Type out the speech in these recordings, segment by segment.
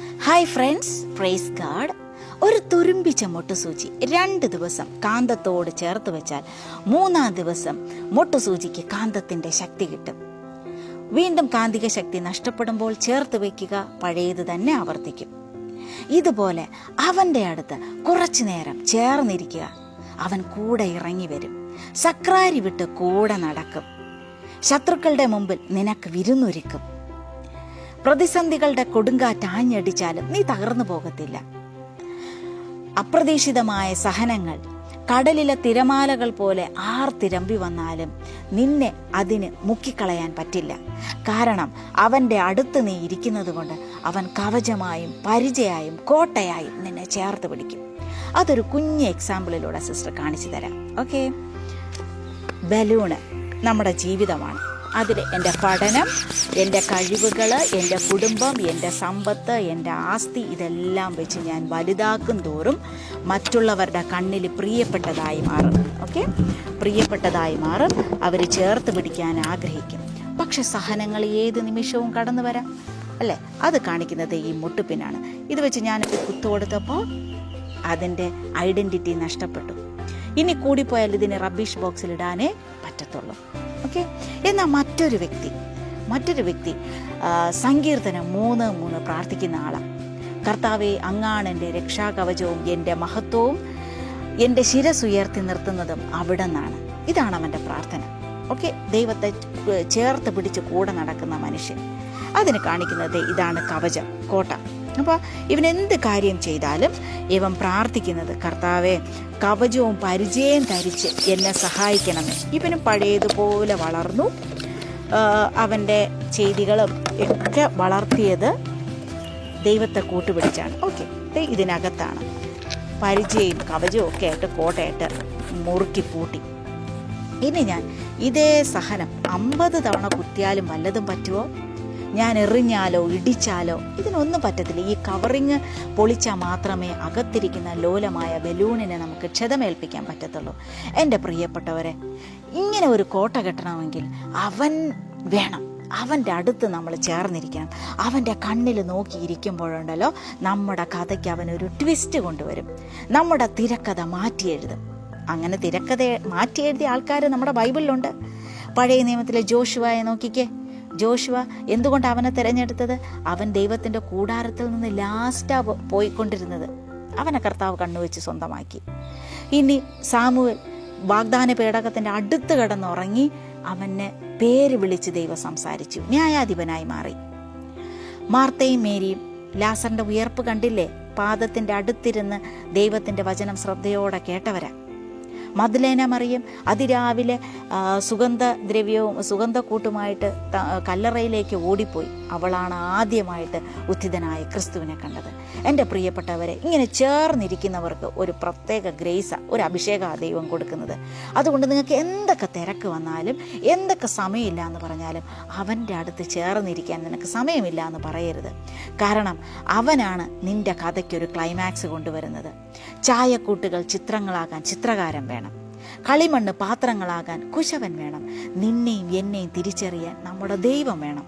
Hi friends praise God ഒരു തുരുമ്പിച്ച മുട്ടുസൂചി രണ്ട് ദിവസം കാന്തത്തോട് ചേർത്ത് വെച്ചാൽ മൂന്നാം ദിവസം മുട്ടുസൂചിക്ക് കാന്തത്തിന്റെ ശക്തി കിട്ടും. വീണ്ടും കാന്തിക ശക്തി നഷ്ടപ്പെടുമ്പോൾ ചേർത്ത് വയ്ക്കുക പഴയത് തന്നെ ആവർത്തിക്കും. ഇതുപോലെ അവന്റെ അടുത്ത് കുറച്ചു നേരം ചേർന്നിരിക്കുക അവൻ കൂടെ ഇറങ്ങി വരും. സക്രാരി വിട്ട് കൂടെ നടക്കും. ശത്രുക്കളുടെ മുമ്പിൽ നിനക്ക് വിരുന്നൊരുക്കും. പ്രതിസന്ധികളുടെ കൊടുങ്കാറ്റ് ആഞ്ഞടിച്ചാലും നീ തകർന്നു പോകത്തില്ല. അപ്രതീക്ഷിതമായ സഹനങ്ങൾ കടലിലെ തിരമാലകൾ പോലെ ആർ തിരമ്പി വന്നാലും നിന്നെ അതിന് മുക്കിക്കളയാൻ പറ്റില്ല. കാരണം അവന്റെ അടുത്ത് നീ ഇരിക്കുന്നത് കൊണ്ട് അവൻ കവചമായും പരിചയായും കോട്ടയായും നിന്നെ ചേർത്ത് പിടിക്കും. അതൊരു കുഞ്ഞ് എക്സാമ്പിളിലൂടെ സിസ്റ്റർ കാണിച്ചു തരാം. ഓക്കെ ബലൂണ് നമ്മുടെ ജീവിതമാണ്. അതിൽ എന്റെ പഠനം എന്റെ കഴിവുകൾ എന്റെ കുടുംബം എന്റെ സമ്പത്ത് എന്റെ ആസ്തി ഇതെല്ലാം വെച്ച് ഞാൻ വലുതാക്കും തോറും മറ്റുള്ളവരുടെ കണ്ണിൽ പ്രിയപ്പെട്ടതായി മാറും. ഓക്കെ? പ്രിയപ്പെട്ടതായി മാറും. അവർ ചേർത്ത് പിടിക്കാൻ ആഗ്രഹിക്കും. പക്ഷെ സഹനങ്ങൾ ഏത് നിമിഷവും കടന്നു വരാം. അല്ലേ? അത് കാണിക്കുന്നത് ഈ മുട്ടുപ്പിനാണ് ഇത് വെച്ച് ഞാനിപ്പോൾ കുത്തു കൊടുത്തപ്പോൾ അതിന്റെ ഐഡന്റിറ്റി നഷ്ടപ്പെട്ടു. ഇനി കൂടിപ്പോയാൽ ഇതിനെ റബ്ബിഷ് ബോക്സിൽ ഇടാനേ പറ്റത്തുള്ളൂ. ഓക്കെ? എന്നാൽ മറ്റൊരു വ്യക്തി മറ്റൊരു വ്യക്തി സങ്കീർത്തനം മൂന്ന് മൂന്ന് പ്രാർത്ഥിക്കുന്ന ആളാണ് കർത്താവെ അങ്ങാണ് എന്റെ രക്ഷാകവചവും എന്റെ മഹത്വവും എന്റെ ശിരസ് ഉയർത്തി നിർത്തുന്നതും അവിടെ നിന്നാണ് ഇതാണ് അവന്റെ പ്രാർത്ഥന. ഓക്കെ? ദൈവത്തെ ചേർത്ത് പിടിച്ച് കൂടെ നടക്കുന്ന മനുഷ്യൻ. അതിന് കാണിക്കുന്നത് ഇതാണ് കവചം കോട്ട. അപ്പോൾ ഇവൻ എന്ത് കാര്യം ചെയ്താലും ഇവൻ പ്രാർത്ഥിക്കുന്നത് കർത്താവെ കവചവും പരിചയം ധരിച്ച് എന്നെ സഹായിക്കണമെന്ന് ഇവനും പഴയതുപോലെ വളർന്നു. അവന്റെ ചെയ്തികളും ഒക്കെ വളർത്തിയത് ദൈവത്തെ കൂട്ടുപിടിച്ചാണ്. ഓക്കെ ഇതിനകത്താണ്. പരിചയം കവചവും ഒക്കെ ആയിട്ട് കോട്ടയായിട്ട് മുറുക്കി പൂട്ടി. ഇനി ഞാൻ ഇതേ സഹനം അമ്പത് തവണ കുത്തിയാലും വല്ലതും പറ്റുമോ ഞാൻ എറിഞ്ഞാലോ ഇടിച്ചാലോ? ഇതിനൊന്നും പറ്റത്തില്ല. ഈ കവറിങ് പൊളിച്ചാൽ മാത്രമേ അകത്തിരിക്കുന്ന ലോലമായ ബലൂണിനെ നമുക്ക് ക്ഷതമേൽപ്പിക്കാൻ പറ്റത്തുള്ളൂ. എന്റെ പ്രിയപ്പെട്ടവരെ ഇങ്ങനെ ഒരു കോട്ട കെട്ടണമെങ്കിൽ അവൻ വേണം. അവന്റെ അടുത്ത് നമ്മൾ ചേർന്നിരിക്കണം. അവന്റെ കണ്ണിൽ നോക്കിയിരിക്കുമ്പോഴുണ്ടല്ലോ നമ്മുടെ കഥയ്ക്ക് അവനൊരു ട്വിസ്റ്റ് കൊണ്ടുവരും. നമ്മുടെ തിരക്കഥ മാറ്റി എഴുതും. അങ്ങനെ തിരക്കഥ മാറ്റി എഴുതിയ ആൾക്കാർ നമ്മുടെ ബൈബിളിലുണ്ട്. പഴയ നിയമത്തിലെ ജോഷുവായെ നോക്കിക്കേ. ജോഷുവ എന്തുകൊണ്ട് അവനെ തിരഞ്ഞെടുത്തത്? അവൻ ദൈവത്തിന്റെ കൂടാരത്തിൽ നിന്ന് ലാസ്റ്റാ പോയിക്കൊണ്ടിരുന്നത്. അവനെ കർത്താവ് കണ്ണുവെച്ച് സ്വന്തമാക്കി. ഇനി സാമുവൽ വാഗ്ദാന പേടകത്തിന്റെ അടുത്ത് കിടന്നുറങ്ങി അവനെ പേര് വിളിച്ച് ദൈവം സംസാരിച്ചു. ന്യായാധിപനായി മാറി. മാർത്തയും മേരിയും ലാസറിന്റെ ഉയർപ്പ് കണ്ടില്ലേ? പാദത്തിന്റെ അടുത്തിരുന്ന് ദൈവത്തിന്റെ വചനം ശ്രദ്ധയോടെ കേട്ടവരാ. മദ്ലേന മറിയം. അതിരാവിലെ സുഗന്ധദ്രവ്യവും സുഗന്ധക്കൂട്ടുമായിട്ട് കല്ലറയിലേക്ക് ഓടിപ്പോയി. അവളാണ് ആദ്യമായിട്ട് ഉത്ഥിതനായ ക്രിസ്തുവിനെ കണ്ടത്. എന്റെ പ്രിയപ്പെട്ടവരെ ഇങ്ങനെ ചേർന്നിരിക്കുന്നവർക്ക് ഒരു പ്രത്യേക ഗ്രേസ ഒരു അഭിഷേക ദൈവം കൊടുക്കുന്നത്. അതുകൊണ്ട് നിങ്ങൾക്ക് എന്തൊക്കെ തിരക്ക് വന്നാലും എന്തൊക്കെ സമയമില്ല എന്ന് പറഞ്ഞാലും അവന്റെ അടുത്ത് ചേർന്നിരിക്കാൻ നിനക്ക് സമയമില്ല എന്ന് പറയരുത്. കാരണം അവനാണ് നിന്റെ കഥയ്ക്കൊരു ക്ലൈമാക്സ് കൊണ്ടുവരുന്നത്. ചായക്കൂട്ടുകൾ ചിത്രങ്ങളാകാൻ ചിത്രകാരം വേണം. കളിമണ്ണ് പാത്രങ്ങളാകാൻ കുശവൻ വേണം. നിന്നെയും എന്നെയും തിരിച്ചറിയാൻ നമ്മുടെ ദൈവം വേണം.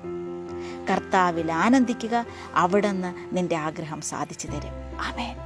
കർത്താവിൽ ആനന്ദിക്കുക അവിടുന്ന് നിന്റെ ആഗ്രഹം സാധിച്ചു തരും. ആമേൻ.